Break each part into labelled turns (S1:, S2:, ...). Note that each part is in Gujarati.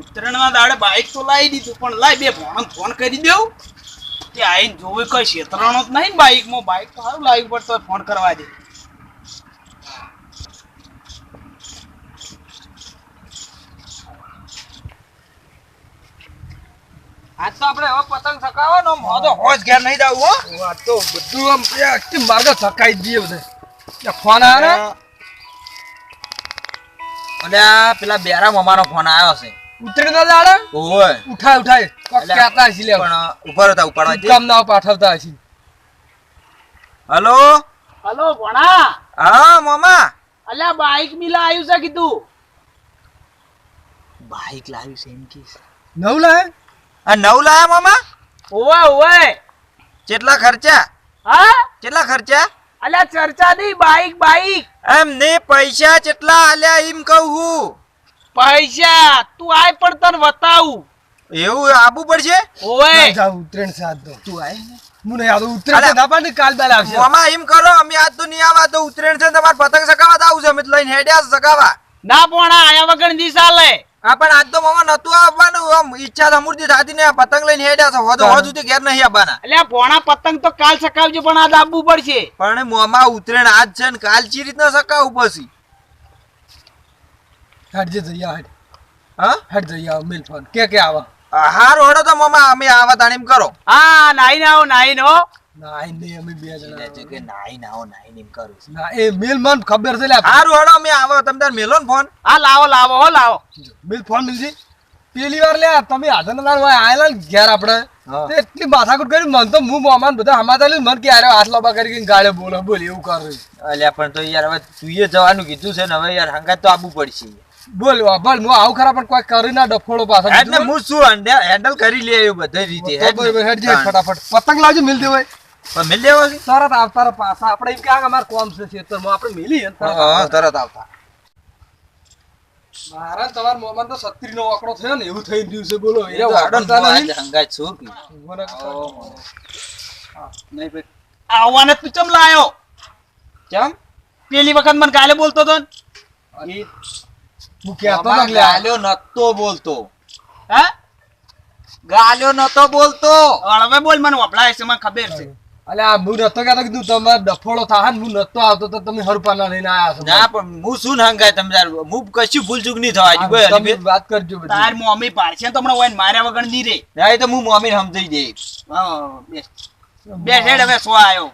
S1: ઉત્તરાયણના દાડે બાઈક તો લાવી દીધું પણ લાય બે ભોણો ફોન કરી દેવું કે આઈને જોવે કઈ શેતરાણો જ નહીં ને બાઈકમાં બાઈક તો સારું લાવી પડતો ફોન કરવા દે.
S2: આજ તો આપણે હવે પતંગ ચકાવવાનો મોઢો હોશ ઘેર નહીં જાવ હો.
S3: તો બધું આમ એ આખી માર્ગ થકાઈ જ દઈએ બધે. ફોન આવ્યો ને?
S2: અને પેલા બેરામ અમારો ફોન આવ્યો છે.
S3: ઉતરી ના દાડે?
S2: ઓય.
S3: ઉઠાય ઉઠાય. કહેતા હશી લે
S2: પણ ઊભા હતા ઉપાડવા દે.
S3: કામ ના પાઠવતા હશી.
S2: હલો?
S1: હલો ભણા
S2: હા મામા.
S1: અલ્યા બાઈક મિલા આવ્યું છે કીધું.
S2: બાઈક લાવ્યું છે એમ કે
S3: નવ લાય?
S2: આ નવ લાયા મામા?
S1: ઓવે ઓવે.
S2: કેટલા ખર્ચા?
S1: હા?
S2: કેટલા ખર્ચા?
S1: અલ્યા ચર્ચા નહીં બાઈક બાઈક.
S2: એમ ને પૈસા કેટલા આલ્યા એમ કહું હું.
S1: પૈસા તું આય પણ તને બતાવું
S2: એવું આબુ પડશે?
S1: ઓય
S3: જા જાવ ઉતરેણ સાથ દો
S2: તું આય મને
S3: હું નહીં ઉતરેણ. ના પણ કાલ બાલ આવશે.
S2: મામા એમ કરો અમે આજ તો નહીં આવા તો ઉતરેણ છે તમાર પતંગ સકાવા તો આવું છે અમે લઈને હેડ્યા સગાવા સકાવા
S1: ના પોણા આયા વગર દી ચાલે.
S2: હા પણ આજ તો મામા નતું આવવાનું. આમ ઈચ્છા સમૃદ્ધિ થતી ને આ પતંગ લઈને હેડ્યા છે. હોદ હોદ સુધી ઘેર નહીં આવવાના.
S1: એટલે પોણા પતંગ તો કાલ સકાવજો પણ આજ આપવું પડશે.
S2: પણ મામા ઉતરેણ આજ છે ને કાલ ચી રીતના સકાવું પછી?
S3: હેડ જે જઈ હેડ.
S2: હા?
S3: હેડ જઈ આવ મિલ ફોન. કે કે આવા?
S2: હાર હોડો તો મમા અમે આવા તાણીમ કરો.
S1: હા નાઈ નાઓ નાઈ નો
S3: નાઈ ને અમે બે જણા
S2: કે નાઈ નાઓ નાઈ નીમ કરું
S3: ના એ મિલ મન ખબર છે લે
S2: હાર હોડો અમે આવો. તમ તાર મેલો ને ફોન?
S1: હા લાવો લાવો હો લાવો.
S3: મિલ ફોન મિલજી પેલી વાર લે તમે હાજર ના હોય આયલા ને ઘેર આપણે. એટલી માથાકૂટ કરી મન તો હું મોમાન બધા હમાતા લ્યું મન કે યાર હાથ લોબા કરી ગાળે બોલો બોલ એવું કરે.
S2: અલ્યા પણ તો યાર હવે તું જવાનું કીધું છે ને હવે યાર હંગાત તો આવવું પડશે.
S3: બોલ બોલ હું આવું ખરા પણ કોઈ કરી ના ડફોડો પાછો.
S2: એટલે હું શું હેન્ડલ હેન્ડલ કરી લે એવું બધી રીતે
S3: ફટાફટ. પતંગ લાવજો મિલ દે હોય
S2: પણ મિલ છે?
S3: તરત આવતા પાછા. આપણે એમ કે આ અમાર કોમ છે ખેતરમાં આપણે મિલી તરત
S2: હા તરત આવતા.
S3: મારા ને મોમાં તો સત્રી નો આંકડો થયો ને એવું થઈ ગયું છે બોલો.
S2: એ તો આડો ને હું આજે હંગાત છું
S3: નહીં ભાઈ.
S1: આવવાને તું ચમ લાયો?
S2: ચમ?
S1: પેલી વખત મને કાલે બોલતો તો ને.
S3: હું કહેતો.
S2: ગાલ્યો નતો બોલતો.
S1: હા?
S2: ગાલ્યો નતો બોલતો.
S1: હવે બોલ મને વપરાય છે મને ખબર છે.
S3: અલ્યા હું નતો કહેતો કે તું તમારે ડફોડો થાય ને હું નતો આવતો તો તમે હરપાના લઈને આયા છો.
S2: ના પણ હું શું હંગાય તમે તાર હું કશું ભૂલ ચૂક નહીં થવા
S3: તમે વાત કરજો બધી.
S1: તાર મમ્મી પાડશે તો હમણાં માર્યા વગર નહીં રે.
S2: ના એ તો હું મમ્મીને સમજાઈ દઈશ.
S1: હા. હેડ હવે સો આવ્યો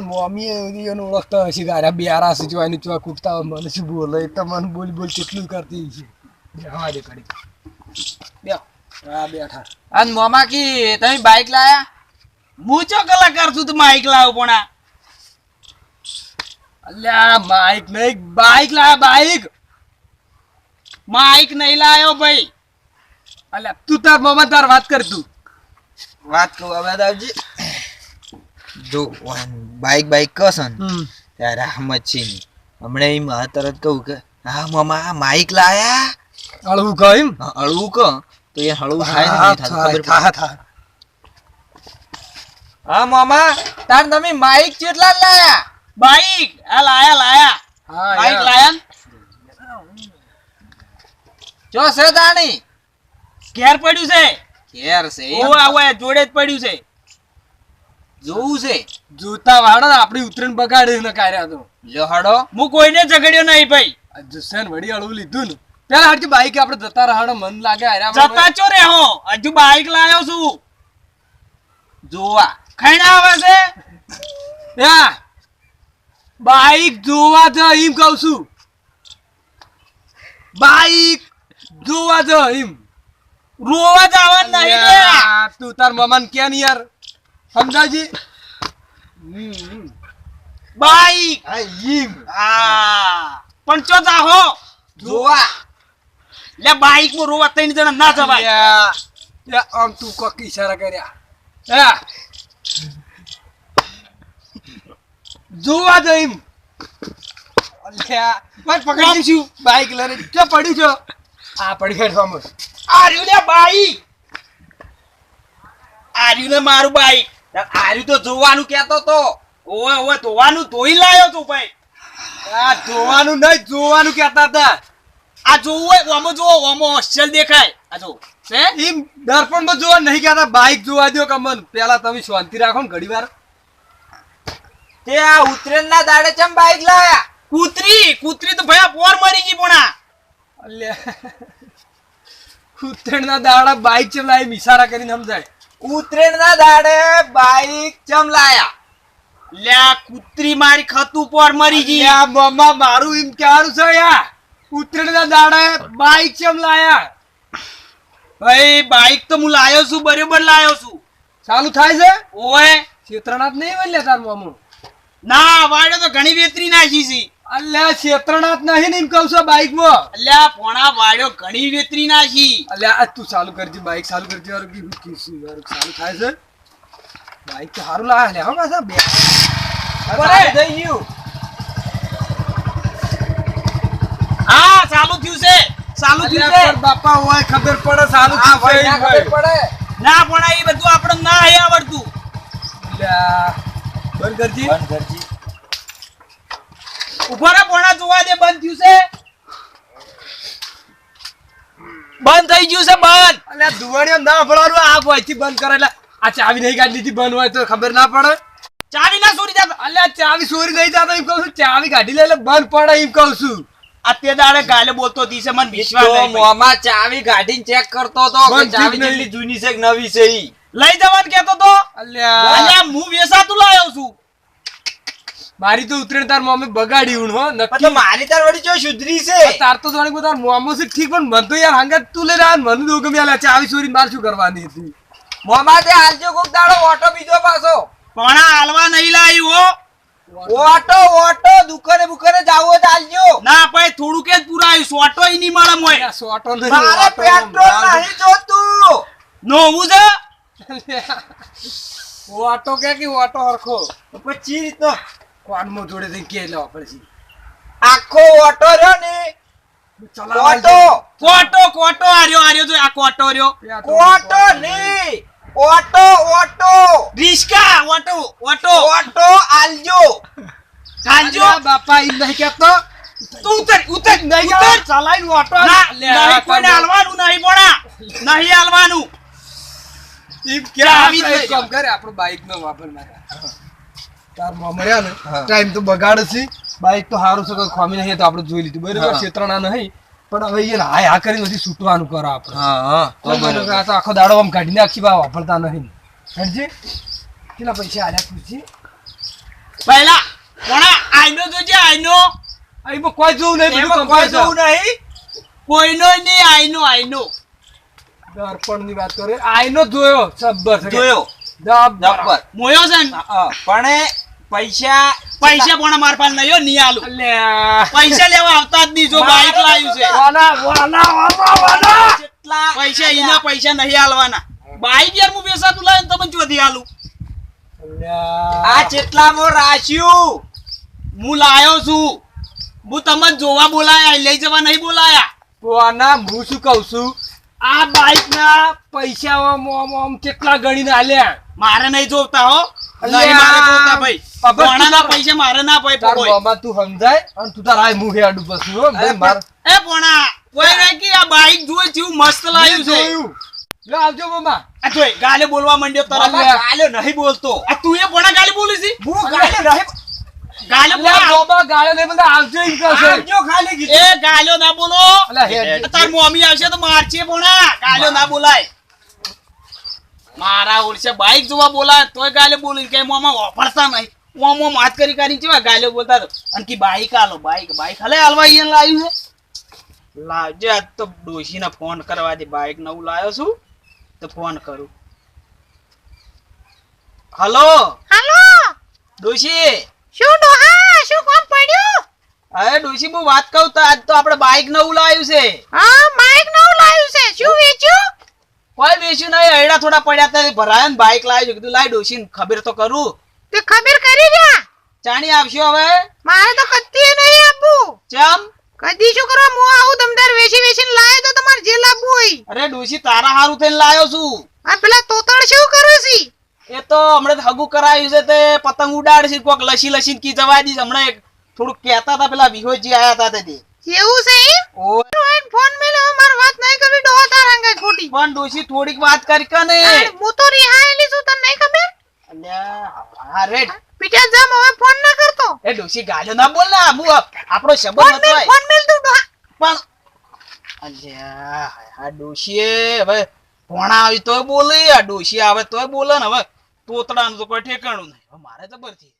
S3: મમ્મી એવી વખત હશે અરે બેરા છે જો એની કૂટતા મને શું બોલે? બોલ બોલ કેટલું કરતી છે હા દે કરી
S1: બે
S3: હા બેઠા.
S2: અને મામા કી તમે બાઈક લાયા?
S1: હું ચો કલાકાર છું તું માઈક લાવ પણ આ.
S3: અલ્યા બાઈક નહીં બાઈક લાયા બાઈક
S1: માઈક નહીં લાયો ભાઈ.
S3: અલ્યા તું તાર મોમા તાર વાત કર તું.
S2: વાત કહું હવે દાવજી જો બાઈક બાઈક કસન ત્યારે અહમદ છે ની. હમણાં એમ આ તરત કહું કે હા મામા આ માઈક લાયા.
S3: અળવું કહો
S2: એમ. અળવું કહો. તો એ હળવું થાય ને ખબર પડે. હા મામા તાર તમે માઈક કેટલા લાયા.
S1: બાઈક આ લાયા લાયા. બાઈક લાયા
S2: જો છે તાણી
S1: ઘેર પડ્યું છે.
S2: ઘેર છે એવું
S1: ઓવે જોડે જ પડ્યું છે.
S2: જોવું છે.
S3: જોતા વાળો આપડી ઉતરેણ બગાડી ને કાર્યા તો.
S2: લહાડો
S1: હું કોઈને ઝઘડ્યો નહીં ભાઈ.
S3: જસેન વડી અળવું લીધું ને. પેલા હરજી બાઈક આપણે જતા રહાડો મન લાગે
S1: જતા ચો રે હો હજુ બાઈક લાયો છું.
S2: જોવા.
S1: ખાઈને આવે છે
S3: યા. બાઈક જોવા જ એમ કહું છું. બાઈક જોવા જ એમ.
S1: રોવા જ આવવાનું નહીં
S3: તું તાર મમાન કે ને યાર? સમજાજી?
S1: બાઈક.
S3: આ જીમ
S1: આ પણ ચો હો.
S2: જોવા.
S1: લે બાઈકમાં રોવા ત્રણ જણા ના જવાય.
S3: લે આમ તું કોક ઈશારા કર્યા. હે. જોવા જઈમ અલ્યા, પકડી દઈશું. બાઈક લઈને. ક્યાં પડી છો? આ પડી ગઈ સામે.
S1: આર્યું લે બાઈક. ને મારું બાઈક.
S2: આર્યું તો જોવાનું કેતો તો.
S1: ઓય ઓય ધોવાનું ધોઈ લાયો તું ભાઈ.
S3: આ ધોવાનું નહીં જોવાનું કેતા હતા.
S1: આ જોવું હોય ઓમો જોવો ઓમો હોસ્ટેલ દેખાય. આ જો છે?
S3: એમ દર્પણમાં જોવા નહીં કહેતા બાઈક જોવા દો કમન પેલા તમે શાંતિ રાખો ને ઘડી વાર.
S2: તે આ ઉત્તરાયણના દાડે ચમ બાઈક લાયા?
S1: કૂતરી કૂતરી તો ભયા પોર મરી ગઈ પણ.
S3: અલ્યા. ઉત્તરાયણના દાડા બાઈક ચલાવી મિસારા કરીને સમજાય.
S2: ઉત્તરાયણના દાડે બાઈક ચમ લાયા
S1: લ્યા કૂતરી મારી ખતું પોર મરી ગઈ.
S3: આ મમ્મા મારું એમ કેવાનું છે યાર ના દાડે બાઈક ચમ લાયા
S1: ભાઈ બાઈક તો હું લાયો છું બરોબર લાયો છું.
S3: ચાલુ થાય છે?
S1: ઓય
S3: ચિત્રનાથ નહીં વલ્યા તાર મામું
S1: ના વાડે તો ઘણી વેતરી નાખી છે.
S3: અલ્યા ક્ષેત્રનાથ નહીં ને કહું છું બાઈકમાં.
S1: અલ્યા પોણા વાડ્યો ઘણી વેતરી નાખી.
S3: અલ્યા તું ચાલુ કરજે બાઈક ચાલુ કરજે યાર કે હું યાર ચાલુ થાય છે? બાઈક તો સારું લાગે લે હો પાછા બે.
S2: બરાબર થઈ ગયું.
S1: હા ચાલુ થયું છે. ચાલુ થયું છે.
S3: બાપા હોય ખબર પડે ચાલુ
S2: આ
S3: થયું છે
S2: ખબર પડે.
S1: ના પણ એ બધું આપણે ના આવડતું.
S3: અલ્યા બંધ કરજી.
S2: બંધ કરજી.
S1: ઊભા પોણા જોવા દે બંધ થયું છે. બંધ થઈ ગયું છે બંધ.
S3: એટલે દુવાણીઓ ના પડવાનું આ ભયથી બંધ કરે એટલે આ ચાવી નહીં કાઢી દીધી બંધ હોય તો ખબર ના પડે.
S1: ચાવી ના ચોરી જતા.
S3: એટલે ચાવી ચોરી નહીં જાતો એમ કહું છું ચાવી કાઢી લે એટલે બંધ પડે એમ કહું છું.
S1: આ તે દાડે ગાલે બોલતો હતી છે મને વિશ્વાસ નહીં. ભાઈ.
S2: ચાવી કાઢીને ચેક કરતો તો કે ચાવી જેટલી જૂની છે કે નવી છે ઈ?
S1: લઈ જવાનું કેતો તો.
S3: અલ્યા.
S1: અલ્યા હું વેસાતું લાવ્યો છું.
S3: મારી તો ઉતરે તાર મમ્મી બગાડી હું હો
S2: તો
S3: નક્કી
S2: મારી તાર વળી જો સુધરી છે.
S3: તાર તો જાણે તાર મોમો છે ઠીક પણ મન તો યાર હંગાત તું આવ ને મને દો ગમે આલા ચાવી ચોરી માર શું કરવાની હતી?
S2: મોંમાં તે હાલજો કોક દાડો ઓટો બીજો પાછો.
S1: પણ હાલવા નહીં લાયું હો.
S2: ઓટો ઓટો દુકાને બુકાને જાવો હોય તો હાલજો.
S1: ના ભાઈ થોડું કે જ પુરાયું ઓટો ઈ નહીં મળે મોય
S3: ઓટો નહીં,
S2: મારે પેટ્રોલ નહીં જોતું.
S1: નોવું છે?
S3: અલ્યા. ઓટો કે કે ઓટો હરખો?
S2: પછી રીતનો
S3: કોડમો જોડે થઈ કે લેવા પડશે
S2: આખો ઓટો રહ્યો ને? ઓટો!
S1: કોટો કોટો આર્યો આર્યો જો આ કોટો રહ્યો.
S2: ઓટો નહીં! Auto auto!
S1: રિસ્કા auto auto!
S2: Auto આલજો!
S1: કાંજો
S3: બાપા ઈ નહીં કેતો?
S1: તું ઉતર ઉતર
S3: નહીં
S1: ઉતર!
S3: ચલાઈ ઓટો
S1: ના
S3: અલ્યા,
S1: નહીં કોઈને હાલવાનું નહીં પોણા નહીં હાલવાનું
S3: ઈ ક્યાં
S1: આવી
S3: એક કામ કરે આપણો બાઈક નો વાપર નાખે તાર મળ્યા ને ટાઈમ તો બગાડ છે. બાઈક તો સારું છે કોઈ ખોમી નહીં તો આપણે જોઈ લીધું. બરાબર
S2: હા.
S3: ક્ષેત્રના નહીં. પણ હવે એ હાય હા કરીને પછી છૂટવાનું કરો આપણે.
S2: હા હા
S3: તો બરાબર. આ તો આખો દાડો આમ કાઢીને આખી બા વાપરતા નહીં. સમજી કેટલા પૈસા આલ્યા પૂછી
S1: પહેલા કોણા આઈનો જોજે આઈનો.
S3: એમાં કોઈ જોવું નહીં બધું
S2: કોઈ જોવું નહીં.
S1: કોઈનો નહીં આઈનો આઈનો.
S3: દર્પણની વાત કરે. આઈનો જોયો સબ્બર
S2: જોયો.
S3: જબ્બર.
S2: જબ્બર
S1: મોયો છે
S2: પણ પૈસા
S1: પૈસા પોણા માર પાસે નહીં હો, નહીં આલું. પૈસા લેવા આવતા જ નહીં જો બાઈક લાવ્યું છે.
S3: વાલા વાલા વાલા વાલા.
S1: પૈસા એના પૈસા નહીં હાલવાના બાઈક યાર હું બેસાતું લાવીને તમને ચોથી હાલું
S2: આ જેટલામાં રાખ્યું.
S1: હું લાયો છું. હું તમને જોવા બોલાયા લઈ જવા નહીં બોલાયા.
S3: કોના હું શું કહું છું? આ બાઈક ના પૈસા કેટલા ગણી કેટલા ગણીને આલ્યા?
S1: મારે નહીં જોતા હો. નહીં મારે જોતા ભાઈ. પોણાના પૈસા મારે ના ભાઈ
S3: તાર
S1: કોઈ
S3: તું સમજાય? અને તું તાર આય આડું પછી હો ભાઈ માર
S1: એ પોણા કોઈ રાખી આ બાઈક જોઈ જેવું મસ્ત લાવ્યું છે.
S3: લે આવજો મામા.
S1: આ જોઈ ગાલે બોલવા માંડ્યો
S3: તારા
S2: ગાલે નહીં બોલતો.
S1: આ તું એ પોણા ગાલે બોલી છે?
S2: હું ગાલ્યો નહીં
S1: ગાલે બોલા
S3: ગાળો નહીં બોલતા. આવજો એમ કહે
S2: આવજો ખાલી
S1: એ ગાલ્યો ના બોલો. તાર મમ્મી આવશે તો મારશે પોણા. ગાલ્યો ના બોલાય. મારા ઓળશે બાઈક જોવા બોલા તોય ગાલે બોલી કે મોમાં વાપરતા નહીં. મોમો માત કરી કરી જેવા ગાલે બોલતા અને કી બાઈક આલો બાઈક બાઈક હલે હાલવા અહીંયા લાવ્યું છે? લાવજે આજ તો ડોશીને ફોન કરવા દે બાઈક નવું લાવ્યો છું તો ફોન કરું. હલો?
S4: હલો?
S1: ડોશી?
S4: શું ડોહા શું કામ પડ્યું?
S1: અરે ડોશી બહુ વાત કહું તો આજ તો આપણે બાઈક નવું લાવ્યું છે.
S4: હા બાઈક નવું લાવ્યું છે. શું વેચ્યું?
S1: કોઈ બેસ્યું નહીં એડા થોડા પડ્યા હતા. ભરાયા ને બાઈક લાવી કીધું લાઈ ડોસી ખબર તો કરું.
S4: તે ખબર કરી રહ્યા
S1: ચાણી આપશો હવે?
S4: મારે તો કત્તી નહીં આપવું.
S1: ચમ?
S4: કદી શું કરવા? હું આવું તમતાર વેચી વેચીને લાયો તો તમારે જે લાવવું હોય.
S1: અરે ડોસી તારા હારું થઈને લાવ્યો છું.
S4: આ પેલા તોતણ શું કરે છે?
S1: એ તો હમણાં હગુ કરાયું છે તે પતંગ ઉડાડશે કોક લસી લસી કી જવા દીશ હમણાં થોડુંક કહેતા હતા પેલા વિહોજી આયા હતા તે.
S4: એવું છે?
S1: ઓ
S4: ફોન મેલો માર વાત નહીં કરવી ડોહા તાર અંગે
S1: પણ ડોશી થોડીક વાત કરી
S4: કને હું તો રિહાયેલી છું તને નહીં ખબર?
S1: અલ્યા હા રે
S4: પીઠે જમ હવે ફોન ના કરતો.
S1: એ ડોશી ગાજો ના બોલ ના આબુ આપણો શબ્દ
S4: નતો ફોન મેલ તું ડો
S1: પણ અલ્યા હા ડોશી હવે ફોણા આવી તોય બોલે આ ડોશી આવે તોય બોલે ને હવે તોતડાનું તો કોઈ ઠેકાણું નહીં. મારે તો થી